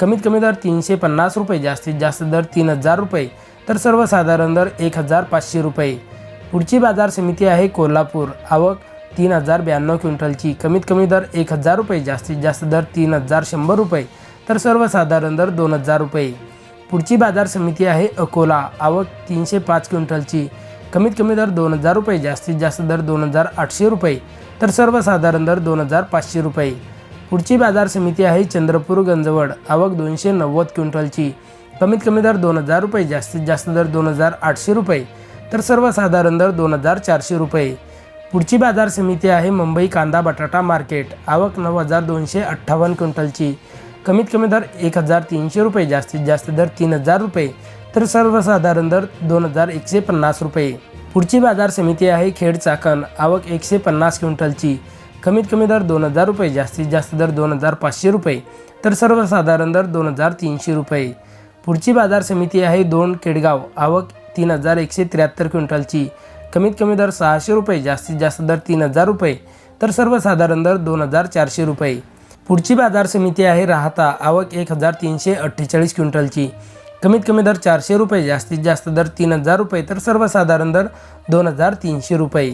कमीत कमी दर तीनशे पन्नास रुपये जास्तीत जास्त दर तीन हजार रुपये. तर सर्वसाधारण दर एक हजार पाचशे रुपये. पुढची बाजार समिती आहे कोल्हापूर. आवक तीन हजार ब्याण्णव क्विंटलची. कमीत कमी दर एक हजार रुपये जास्तीत जास्त दर तीन हजार शंभर रुपये. तर सर्वसाधारण दर दोन हजार रुपये. पुढची बाजार समिती आहे अकोला. आवक तीनशे पाच क्विंटलची. कमीत कमी दर दोन हजार रुपये जास्तीत जास्त दर दोन हजार आठशे रुपये. तर सर्वसाधारण दर दोन हजार पाचशे रुपये. पुढची बाजार समिती आहे चंद्रपूर गंजवड. आवक दोनशे नव्वद क्विंटलची. कमीत कमी दर दोन हजार रुपये जास्तीत जास्त दर दोन हजार आठशे रुपये तर सर्वसाधारण दर दोन हजार चारशे रुपये. पुढची बाजार समिती आहे मुंबई कांदा बटाटा मार्केट. आवक नऊ हजार दोनशे अठ्ठावन्न क्विंटलची. कमीत कमी दर एक हजार तीनशे रुपये जास्तीत जास्त दर तीन हजार रुपये तर सर्वसाधारण दर दोन हजार एकशे पन्नास रुपये. पुढची बाजार समिती आहे खेड चाकण. आवक एकशे पन्नास क्विंटलची. कमीत कमी दर दोन हजार रुपये जास्तीत जास्त दर दोन हजार पाचशे रुपये तर सर्वसाधारण दर दोन हजार तीनशे रुपये. पुढची बाजार समिती आहे दोन केडगाव आवक तीन हजार एकशे त्र्याहत्तर क्विंटलची. कमीत कमी दर सहाशे रुपये जास्तीत जास्त दर तीन हजार रुपये तर सर्वसाधारण दर दोन हजार चारशे रुपये. पुढची बाजार समिती आहे राहता आवक एक हजार तीनशे अठ्ठेचाळीस क्विंटलची. कमीत कमी दर चारशे रुपये जास्तीत जास्त दर तीन हजार रुपये तर सर्वसाधारण दर दोन हजार तीनशे रुपये.